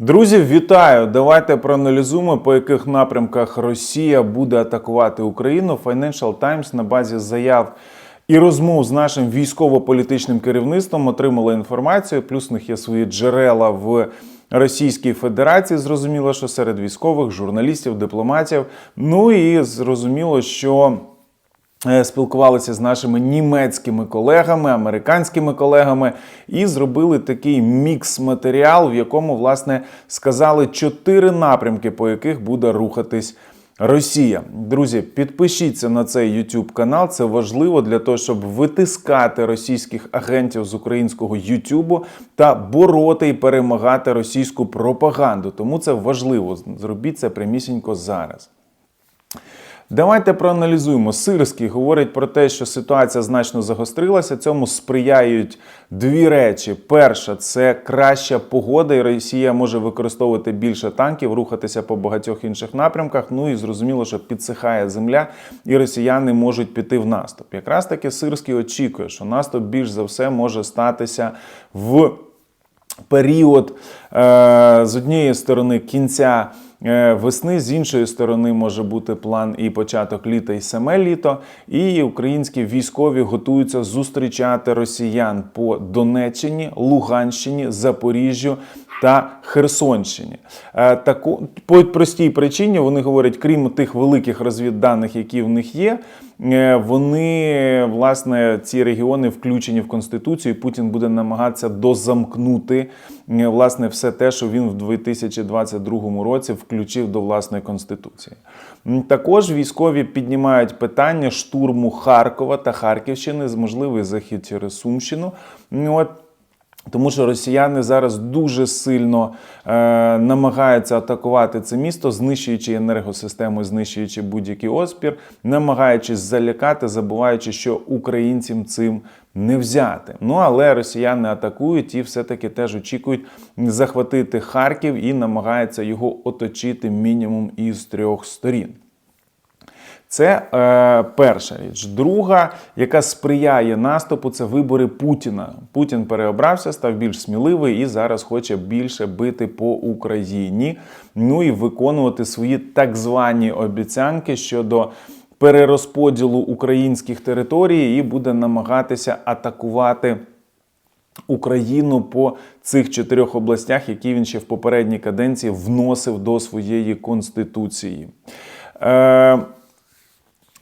Друзі, вітаю! Давайте проаналізуємо, по яких напрямках Росія буде атакувати Україну. Financial Times на базі заяв і розмов з нашим військово-політичним керівництвом отримала інформацію. Плюс у них є свої джерела в Російській Федерації. Зрозуміло, що серед військових, журналістів, дипломатів. Ну і зрозуміло, що. Е, Спілкувалися з нашими німецькими колегами, американськими колегами і зробили такий мікс-матеріал, в якому власне сказали чотири напрямки, по яких буде рухатись Росія. Друзі, підпишіться на цей YouTube канал. Це важливо для того, щоб витискати російських агентів з українського YouTube та бороти і перемагати російську пропаганду. Тому це важливо. Зробіть це прямісінько зараз. Давайте проаналізуємо. Сирський говорить про те, що ситуація значно загострилася. Цьому сприяють дві речі: перша це краща погода, і Росія може використовувати більше танків, рухатися по багатьох інших напрямках. Ну і зрозуміло, що підсихає земля, і росіяни можуть піти в наступ. Якраз таки Сирський очікує, що наступ більш за все може статися в період е, з однієї сторони кінця весни, з іншої сторони може бути план і початок літа, і саме літо. І українські військові готуються зустрічати росіян по Донеччині, Луганщині, Запоріжжю. Та Херсонщині. Е, таку, по простій причині вони говорять, крім тих великих розвідданих, які в них є, е, вони власне ці регіони включені в конституцію. і Путін буде намагатися дозамкнути е, власне все те, що він в 2022 році включив до власної конституції. Також військові піднімають питання штурму Харкова та Харківщини з можливий захід через Сумщину. Ну, От тому що росіяни зараз дуже сильно е, намагаються атакувати це місто, знищуючи енергосистему, знищуючи будь-який оспір, намагаючись залякати, забуваючи, що українцям цим не взяти. Ну але росіяни атакують і все-таки теж очікують захватити Харків і намагаються його оточити мінімум із трьох сторін. Це е, перша річ. Друга, яка сприяє наступу, це вибори Путіна. Путін переобрався, став більш сміливий і зараз хоче більше бити по Україні. Ну і виконувати свої так звані обіцянки щодо перерозподілу українських територій, і буде намагатися атакувати. Україну по цих чотирьох областях, які він ще в попередній каденції вносив до своєї конституції. Е,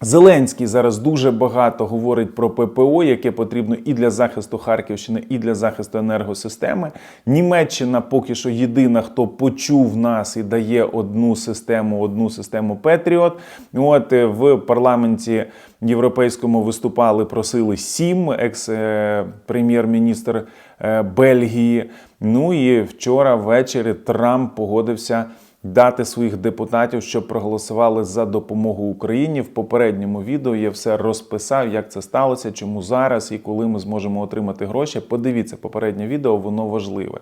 Зеленський зараз дуже багато говорить про ППО, яке потрібно і для захисту Харківщини, і для захисту енергосистеми. Німеччина поки що єдина, хто почув нас і дає одну систему, одну систему Петріот. От е, в парламенті європейському виступали, просили сім екс-прем'єр-міністр е, Бельгії. Ну і вчора ввечері Трамп погодився дати своїх депутатів, щоб проголосували за допомогу Україні. В попередньому відео я все розписав, як це сталося, чому зараз і коли ми зможемо отримати гроші. Подивіться попереднє відео, воно важливе.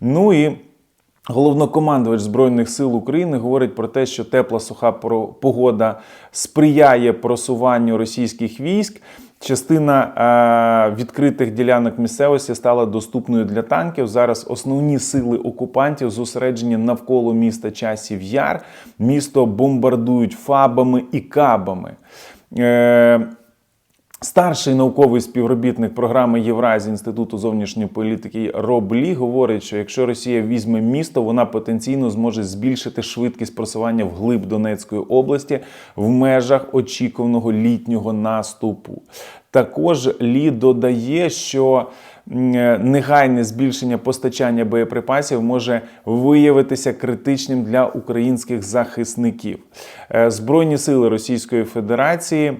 Ну і. Головнокомандувач Збройних сил України говорить про те, що тепла суха погода сприяє просуванню російських військ. Частина е, відкритих ділянок місцевості стала доступною для танків. Зараз основні сили окупантів зосереджені навколо міста Часів Яр. Місто бомбардують фабами і кабами. Е, Старший науковий співробітник програми Євразії Інституту зовнішньої політики Роб Лі говорить, що якщо Росія візьме місто, вона потенційно зможе збільшити швидкість просування вглиб Донецької області в межах очікуваного літнього наступу. Також Лі додає, що негайне збільшення постачання боєприпасів може виявитися критичним для українських захисників. Е, Збройні сили Російської Федерації.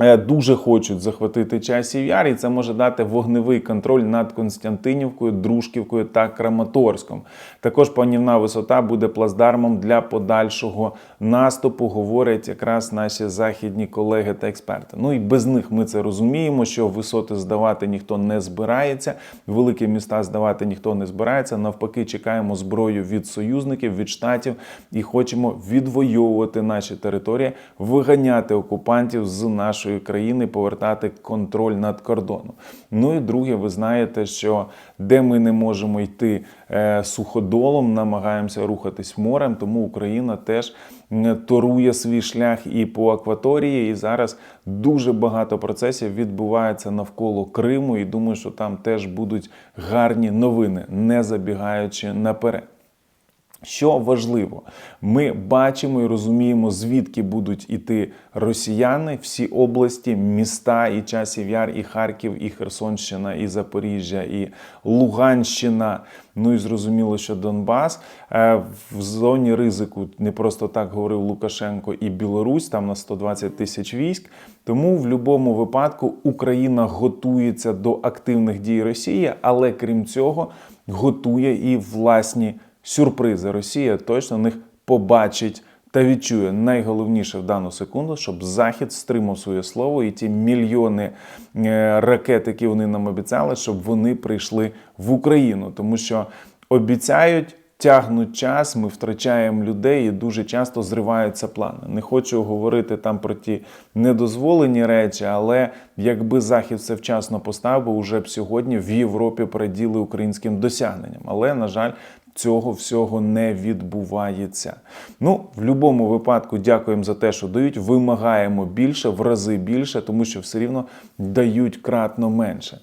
Е, Дуже хочуть захватити часів яр, і це може дати вогневий контроль над Константинівкою, Дружківкою та Краматорськом. Також панівна висота буде плацдармом для подальшого наступу, говорять якраз наші західні колеги та експерти. Ну і без них ми це розуміємо, що висоти здавати ніхто не збирається, великі міста здавати ніхто не збирається. Навпаки, чекаємо зброю від союзників, від штатів і хочемо відвоювати наші території, виганяти окупантів з нашої нашої країни повертати контроль над кордоном. Ну і друге, ви знаєте, що де ми не можемо йти е, суходолом, намагаємося рухатись морем, тому Україна теж торує свій шлях і по акваторії. І зараз дуже багато процесів відбувається навколо Криму. І думаю, що там теж будуть гарні новини, не забігаючи наперед. Що важливо, ми бачимо і розуміємо, звідки будуть іти росіяни, всі області, міста, і Часів Яр, і Харків, і Херсонщина, і Запоріжжя, і Луганщина. Ну і зрозуміло, що Донбас Е, в зоні ризику не просто так говорив Лукашенко і Білорусь, там на 120 тисяч військ. Тому в будь-якому випадку Україна готується до активних дій Росії, але крім цього, готує і власні сюрпризи. Росія точно них побачить та відчує найголовніше в дану секунду, щоб Захід стримав своє слово і ті мільйони е, ракет, які вони нам обіцяли, щоб вони прийшли в Україну, тому що обіцяють. Тягнуть час, ми втрачаємо людей і дуже часто зриваються плани. Не хочу говорити там про ті недозволені речі, але якби Захід це вчасно поставив, уже б сьогодні в Європі переділи українським досягненням. Але, на жаль, цього всього не відбувається. Ну, в будь-якому випадку, дякуємо за те, що дають. Вимагаємо більше, в рази більше, тому що все рівно дають кратно менше.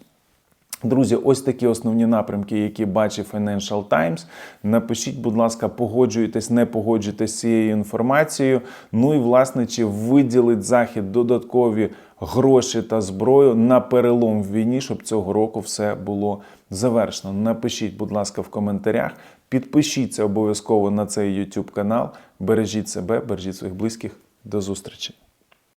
Друзі, ось такі основні напрямки, які бачить Financial Times. Напишіть, будь ласка, погоджуєтесь, не погоджуєтесь з цією інформацією. Ну і власне, чи виділить захід додаткові гроші та зброю на перелом в війні, щоб цього року все було завершено. Напишіть, будь ласка, в коментарях. Підпишіться обов'язково на цей YouTube канал. Бережіть себе, бережіть своїх близьких. До зустрічі!